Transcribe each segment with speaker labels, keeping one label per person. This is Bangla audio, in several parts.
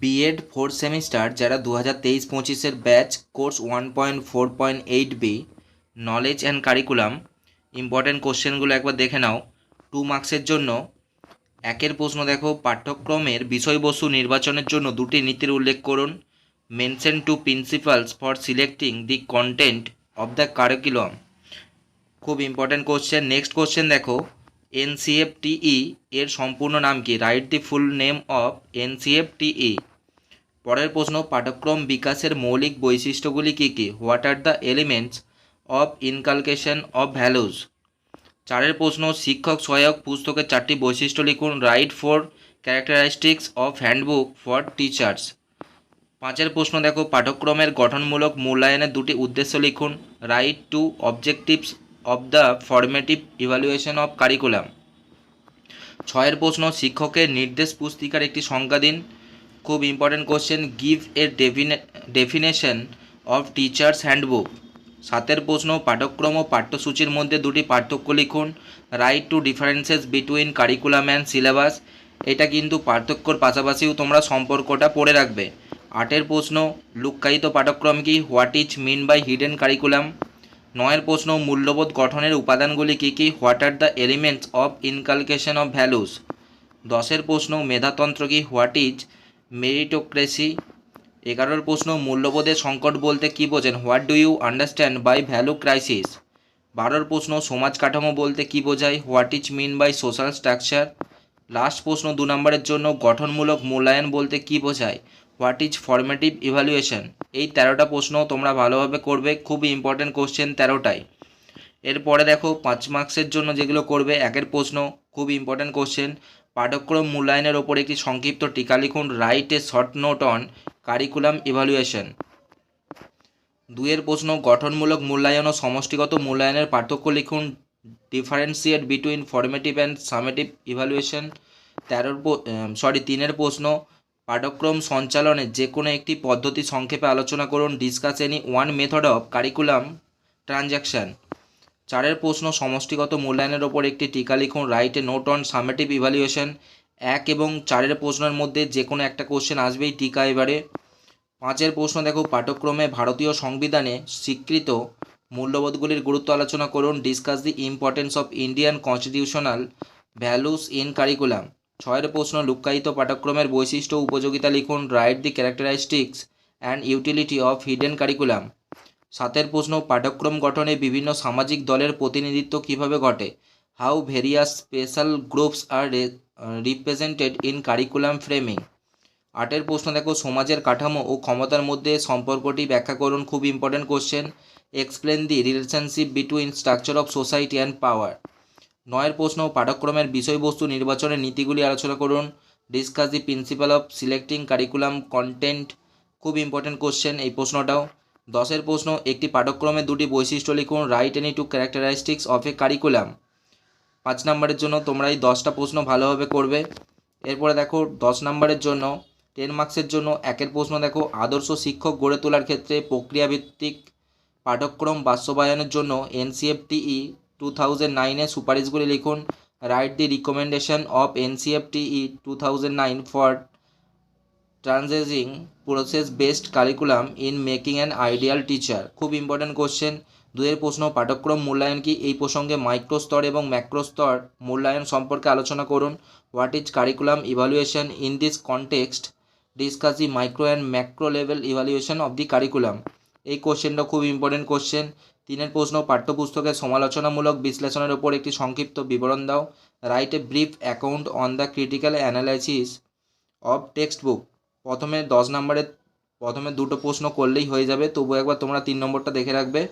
Speaker 1: বিএড ফোর্থ সেমিস্টার যারা দু হাজার তেইশ পঁচিশের batch course one point four point eight B knowledge and curriculum important কোশ্চেনগুলো একবার দেখে নাও। টু মার্কসের জন্য, একের প্রশ্ন দেখো, পাঠ্যক্রমের বিষয়বস্তু নির্বাচনের জন্য দুটি নীতির উল্লেখ করুন। Mention two principles for selecting the content of the curriculum খুব ইম্পর্ট্যান্ট কোশ্চেন নেক্সট কোশ্চেন দেখো এনসিএফটিই এর সম্পূর্ণ নাম কি? Write the full name of NCFTE পরের প্রশ্ন, পাঠ্যক্রম বিকাশের মৌলিক বৈশিষ্ট্যগুলি কী কী? What are the elements of inculcation of values চারের প্রশ্ন, শিক্ষক সহায়ক পুস্তকের চারটি বৈশিষ্ট্য লিখুন। Write four characteristics of handbook for teachers পাঁচের প্রশ্ন, দেখো, পাঠ্যক্রমের গঠনমূলক মূল্যায়নের দুটি উদ্দেশ্য লিখুন। Write two objectives of the formative evaluation of curriculum ছয়ের প্রশ্ন, শিক্ষকের নির্দেশ পুস্তিকার একটি সংজ্ঞা দিন। খুব important question give a definition of teachers handbook সাতের প্রশ্ন, পাঠ্যক্রম ও পাঠ্যসূচির মধ্যে দুটি পার্থক্য লিখুন। Write two differences between curriculum and syllabus এটা কিন্তু পার্থক্যর পাশাপাশিও তোমরা সম্পর্কটা পড়ে রাখবে। আটের প্রশ্ন, লুক্কায়িত পাঠ্যক্রম কি? What is mean by hidden curriculum নয়ের প্রশ্ন, মূল্যবোধ গঠনের উপাদানগুলি কী কী? What are the elements of inculcation of values দশের প্রশ্ন, মেধাতন্ত্র কি? হোয়াট ইজ মেরিটোক্রেসি এগারোর প্রশ্ন, মূল্যবোধের সংকট বলতে কী বোঝেন? What do you understand by value crisis বারোর প্রশ্ন, সমাজ কাঠামো বলতে কী বোঝায়? What is mean by social structure last প্রশ্ন, দু নম্বরের জন্য গঠনমূলক মূল্যায়ন বলতে কী বোঝায়? হোয়াট ইজ ফরমেটিভ ইভ্যালুয়েশন এই তেরোটা প্রশ্ন তোমরা ভালোভাবে করবে খুবই ইম্পর্ট্যান্ট কোশ্চেন তেরোটাই। এরপরে দেখো, পাঁচ মার্কসের জন্য যেগুলো করবে, একের প্রশ্ন, খুব ইম্পর্ট্যান্ট কোশ্চেন পাঠ্যক্রম মূল্যায়নের ওপর একটি সংক্ষিপ্ত টিকা লিখুন write a short note on curriculum evaluation দুইয়ের প্রশ্ন, গঠনমূলক মূল্যায়ন ও সমষ্টিগত মূল্যায়নের পার্থক্য লিখুন differentiate between formative and summative evaluation তেরোর সরি তিনের প্রশ্ন পাঠ্যক্রম সঞ্চালনের যে কোনো একটি পদ্ধতি সংক্ষেপে আলোচনা করুন discuss any one method of curriculum transaction চারের প্রশ্ন, সমষ্টিগত মূল্যায়নের ওপর একটি টিকা লিখুন write note on summative evaluation এক এবং চারের প্রশ্নের মধ্যে যে কোনো একটা কোশ্চেন আসবেই টিকা এবারে। পাঁচের প্রশ্ন দেখো, পাঠ্যক্রমে ভারতীয় সংবিধানে স্বীকৃত মূল্যবোধগুলির গুরুত্ব আলোচনা করুন। Discuss the importance of Indian constitutional values in curriculum ছয়ের প্রশ্ন, লুক্কায়িত পাঠ্যক্রমের বৈশিষ্ট্য উপযোগিতা লিখুন। Write the characteristics and utility of hidden curriculum সাতের প্রশ্ন, পাঠ্যক্রম গঠনে বিভিন্ন সামাজিক দলের প্রতিনিধিত্ব কীভাবে ঘটে? How various special groups are represented in curriculum framing আটের প্রশ্ন, দেখো, সমাজের কাঠামো ও ক্ষমতার মধ্যে সম্পর্কটি ব্যাখ্যা করুন, খুব important question explain the relationship between structure of society and power নয়ের প্রশ্ন, পাঠ্যক্রমের বিষয়বস্তু নির্বাচনের নীতিগুলি আলোচনা করুন। Discuss the principle of selecting curriculum content খুব ইম্পর্টেন্ট কোশ্চেন এই প্রশ্নটাও। দশের প্রশ্ন, একটি পাঠক্রমে দুটি বৈশিষ্ট্য লিখুন write any two characteristics of a curriculum পাঁচ নম্বরের জন্য তোমরা এই দশটা প্রশ্ন ভালোভাবে করবে। এরপরে দেখো, দশ নম্বরের জন্য টেন মার্কসের জন্য একের প্রশ্ন দেখো, আদর্শ শিক্ষক গড়ে তোলার ক্ষেত্রে প্রক্রিয়াভিত্তিক পাঠক্রম বাস্তবায়নের জন্য এনসিএফটিই টু থাউজেন্ড নাইনে সুপারিশগুলি লিখুন। Write the recommendation of NCFTE two thousand nine for transacting process based curriculum in making an ideal teacher খুব ইম্পর্ট্যান্ট কোশ্চেন দুয়ের প্রশ্ন, পাঠ্যক্রম মূল্যায়ন কি? এই প্রসঙ্গে মাইক্রো স্তর এবং ম্যাক্রো স্তর মূল্যায়ন সম্পর্কে আলোচনা করুন। What is curriculum evaluation in this context discuss the micro and macro level evaluation of the curriculum এই কোশ্চেনটা খুব ইম্পর্টেন্ট কোশ্চেন তিনের প্রশ্ন, পাঠ্যপুস্তকের সমালোচনামূলক বিশ্লেষণের ওপর একটি সংক্ষিপ্ত বিবরণ দাও। Write a brief account on the critical analysis of text book প্রথমে দশ নম্বরে প্রথমে দুটো প্রশ্ন করলেই হয়ে যাবে। তবু একবার তোমরা তিন নম্বরটা দেখে রাখবে।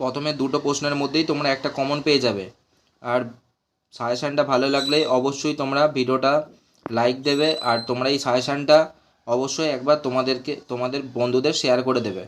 Speaker 1: প্রথমে দুটো প্রশ্নের মধ্যেই তোমরা একটা কমন পেয়ে যাবে। আর সাজেশানটা ভালো লাগলে অবশ্যই তোমরা ভিডিওটা লাইক দেবে। আর তোমরা এই সাজেশানটা অবশ্যই একবার তোমাদেরকে, তোমাদের বন্ধুদের শেয়ার করে দেবে।